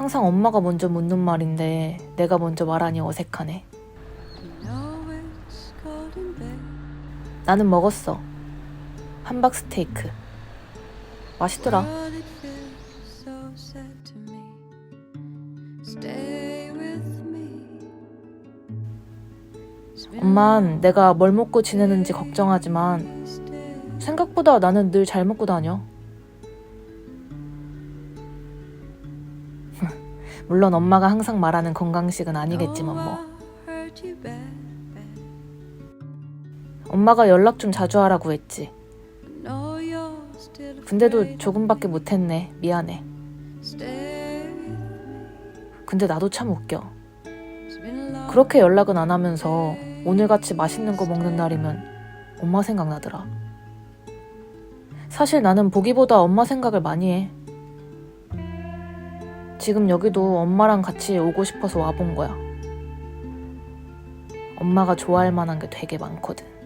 항상 엄마가 먼저 묻는 말인데 내가 먼저 말하니 어색하네. 나는 먹었어. 함박 스테이크. 맛있더라. 엄만 내가 뭘 먹고 지내는지 걱정하지만 생각보다 나는 늘 잘 먹고 다녀. 물론 엄마가 항상 말하는 건강식은 아니겠지만 뭐. 엄마가 연락 좀 자주 하라고 했지. 근데도 조금밖에 못했네. 미안해. 근데 나도 참 웃겨. 그렇게 연락은 안 하면서 오늘같이 맛있는 거 먹는 날이면 엄마 생각나더라. 사실 나는 보기보다 엄마 생각을 많이 해. 지금 여기도 엄마랑 같이 오고 싶어서 와본 거야. 엄마가 좋아할 만한 게 되게 많거든.